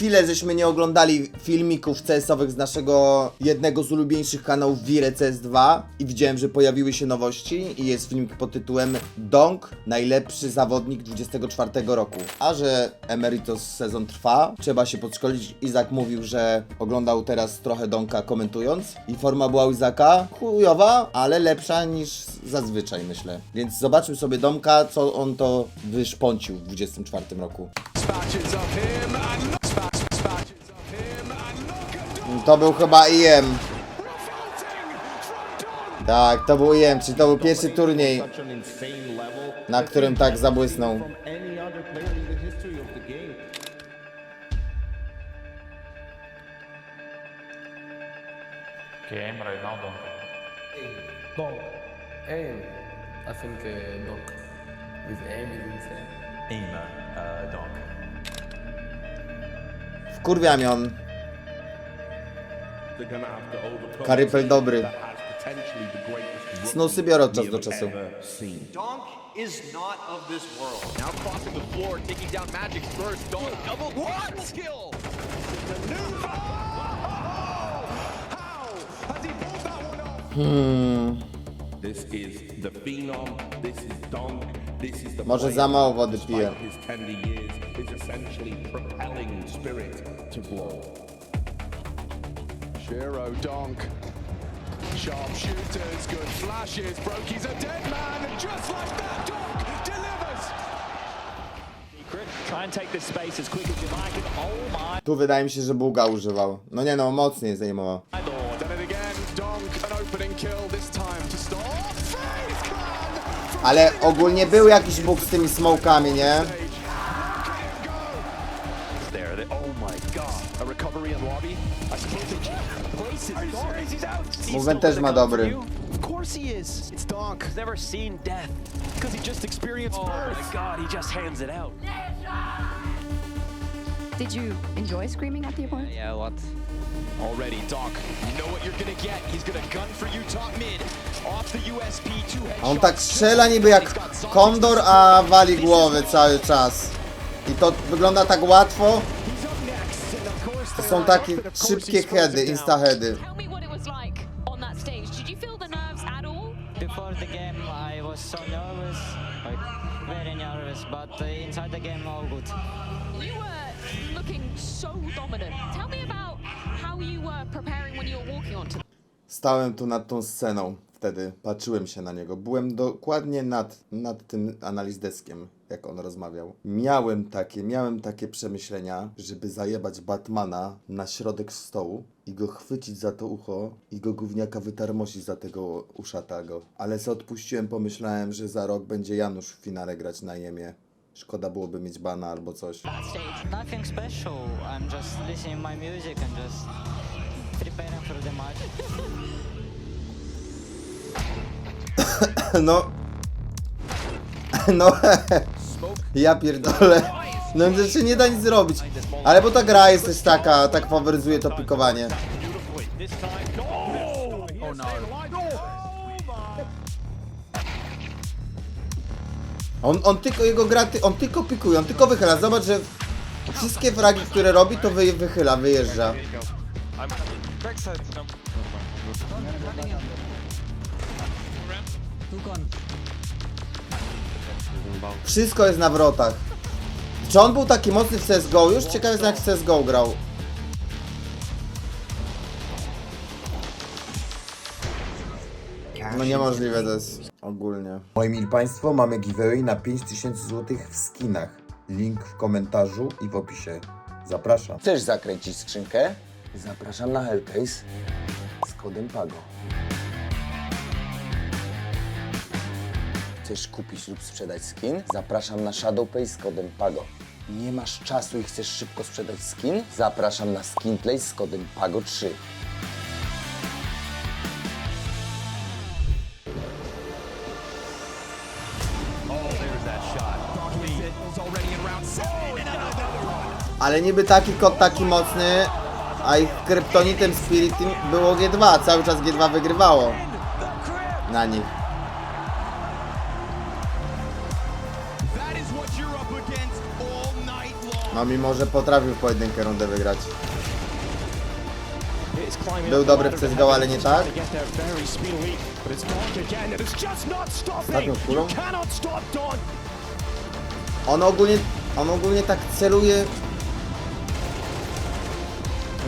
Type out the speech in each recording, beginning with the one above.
chwilę żeśmy nie oglądali filmików CS-owych z naszego jednego z ulubieńszych kanałów Wire CS2 i widziałem, że pojawiły się nowości i jest filmik pod tytułem Dong, najlepszy zawodnik 24 roku. A że Emeritus sezon trwa, trzeba się podszkolić. Izak mówił, że oglądał teraz trochę Donka komentując i forma była u Izaka chujowa, ale lepsza niż zazwyczaj myślę. Więc zobaczmy sobie Domka, co on to wyszpącił w 24 roku. Spatches of him and look, spat, spatches of him and look at To był chyba IM. Tak, to był IM, czyli to był pierwszy turniej, na którym tak zabłysnął. aim right now, don't. Donk. Aim. I think uh, Donk. His aim is insane. Aim, uh, donk. Wkurwia on. Karypel dobry. the Snusy biorę od czasu do czasu. Donk is not of this world. Now crossing the floor, taking down Magic's first. Don double what? skill. Maneuver. How has he pulled that one off? This is the phenom. This is Dunk. This is the Może za mało wody piję. His tender years is essentially propelling spirit to glow. Shiro Donk. Sharp shooters, good flashes. Broke, he's a dead man. And just like that, Donk delivers. Try and take this space as quick as you like. And oh my Tu wydaje mi się, że Buga używał. No nie no, mocniej zajmował. Ale ogólnie był jakiś bóg z tymi smokami, nie? Movement też ma dobry. you. Of course he is. It's Donk. He's never seen death. Because he just experienced Oh my birth. god, he just hands it out. Did you enjoy screaming at the opponent? Yeah, what? Already, Donk. You know what you're gonna get. He's gonna gun for you top mid. Off the USP, two A on headshots. tak strzela niby jak kondor, a wali głowy cały czas. I to wygląda tak łatwo. To są takie szybkie heady, insta heady. So nervous, like very nervous. But uh, inside the game, all good. You were looking so dominant. Tell me about how you were preparing when you were walking onto Stałem tu nad tą sceną wtedy, patrzyłem się na niego. Byłem dokładnie nad, nad tym analizdeskiem, jak on rozmawiał. Miałem takie, miałem takie przemyślenia, żeby zajebać Batmana na środek stołu i go chwycić za to ucho i go gówniaka wytarmosić za tego uszata go. Ale se odpuściłem, pomyślałem, że za rok będzie Janusz w finale grać na jemie. Szkoda byłoby mieć bana albo coś. Nothing special. I'm just listening my music and just No. No. Ja pierdolę. No się nie da nic zrobić. Ale bo ta gra jest też taka, tak faworyzuje to pikowanie. No! No. On, on tylko, jego gra, on tylko pikuje, on tylko wychyla. Zobacz, że wszystkie fragi, które robi, to wy, wychyla, wyjeżdża. Wszystko jest na wrotach. Czy on był taki mocny w CSGO już? Ciekawe jest jak w CSGO grał. No niemożliwe to jest ogólnie. Moi mili Państwo, mamy giveaway na 5000 zł w skinach. Link w komentarzu i w opisie. Zapraszam. Chcesz zakręcić skrzynkę? Zapraszam na Hellcase z kodem PAGO. Chcesz kupić lub sprzedać skin? Zapraszam na ShadowPay z kodem PAGO. Nie masz czasu i chcesz szybko sprzedać skin? Zapraszam na SkinPlay z kodem PAGO3. Ale niby taki kod taki mocny, a ich kryptonitem Spirit Team było G2. Cały czas G2 wygrywało na nich. No mimo, że potrafił w pojedynkę rundę wygrać. Był dobry w CSGO, ale nie tak. Ostatnią kulą? On ogólnie, on ogólnie tak celuje.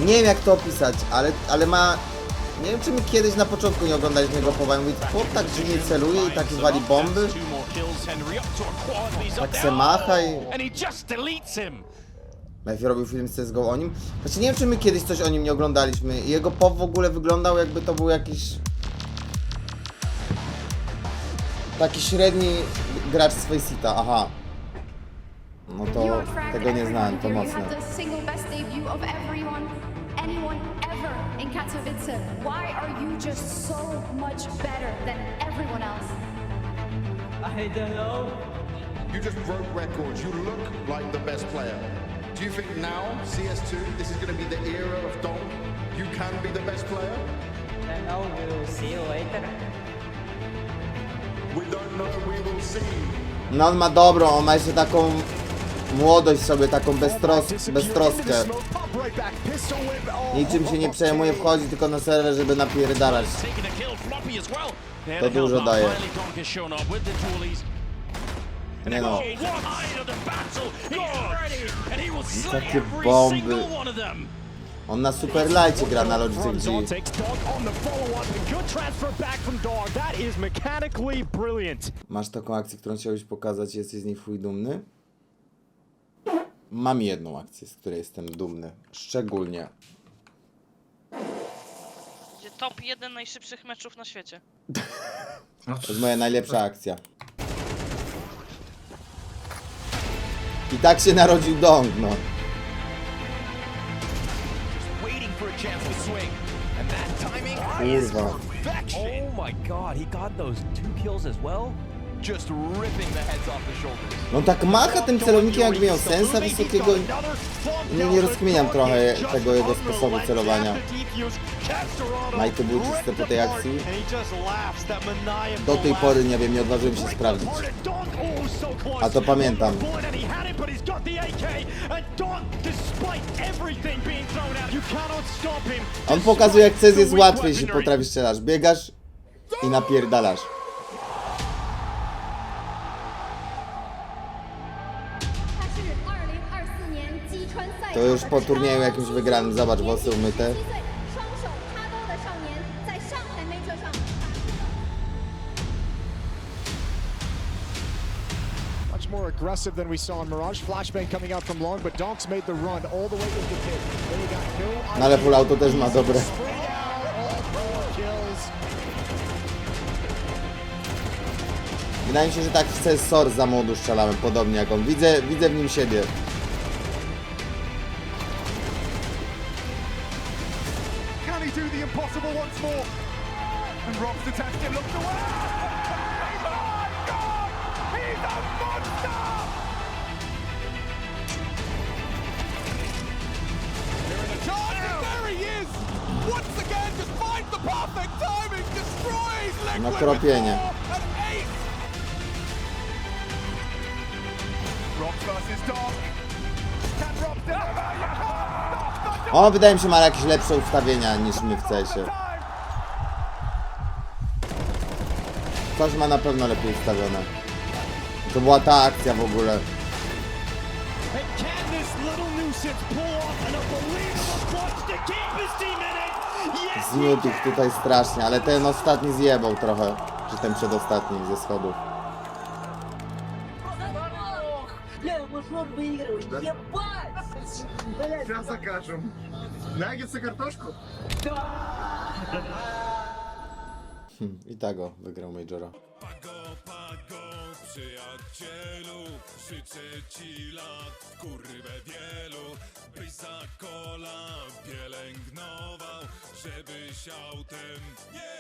Nie wiem jak to opisać, ale, ale ma. Nie wiem czy my kiedyś na początku nie oglądaliśmy jego powań. Mówi, chłop tak dziwnie celuje i tak wali bomby. Tak se macha i. Matthew robił film z CSGO o nim. Znaczy nie wiem czy my kiedyś coś o nim nie oglądaliśmy. I Jego pop w ogóle wyglądał jakby to był jakiś... Taki średni gracz z Faceita, aha. No to tego nie znałem, to mocne. anyone ever in Katowice. Why are you just so much better than everyone else? I don't know. You just broke records. You look like the best player. Do you think now, CS2, this is going to be the era of Dom? You can be the best player? I know we will see you later. We don't know, we will see. No on ma dobrą, on ma jeszcze taką młodość sobie, taką beztros beztroskę. Niczym się nie przejmuje, wchodzi tylko na serwer, żeby napierdalać. To dużo daje. Nie no. Slay Takie bomby. On na Superlightie gra na Logitech G. Masz taką akcję, którą chciałbyś pokazać, jesteś z niej chuj dumny? Mam jedną akcję, z której jestem dumny. Szczególnie. Top jeden najszybszych meczów na świecie. To jest moja najlepsza akcja. I tak się narodził Dong, no. Waiting for a chance to swing. And that timing Kurwa. perfection. Oh my god, he got those two kills as well? No tak macha tym celownikiem, jakby miał sensa wysokiego. Nie, nie rozkminiam trochę tego jego sposobu celowania. Majty był czyste po tej akcji. Do tej pory nie wiem, nie odważyłem się sprawdzić. A to pamiętam. On pokazuje jak CES jest łatwy, jeśli potrafisz strzelasz. Biegasz i napierdalasz. To już po turnieju jakimś wygranym, zobacz, włosy umyte. Much more aggressive than we saw in Mirage. Flashbang coming out from long, but Donk's made the run all the way to the pit. Then he got no No ale full auto też ma dobre. Wydaje mi się, że tak CS SOR za młodu strzelałem, podobnie jak on. Widzę, widzę w nim siebie. Impossible once more? And Rob's detached him, looks away. Oh my God! He's a monster! Here in the charge, and there he is! Once again, just finds the perfect timing, destroys Liquid Na O, wydaje mi się, ma jakieś lepsze ustawienia niż my w CS-ie. Coś ma na pewno lepiej ustawione. To była ta akcja w ogóle. Zmiótł ich tutaj strasznie, ale ten ostatni zjebał trochę. Czy ten przedostatni ze schodów. Сейчас закажем. Наггетсы картошку? Hm, I tak go wygrał Majora. Pago, pago, przyjacielu, życzę ci lat, kurwę wielu, byś za kola pielęgnował, żebyś autem nie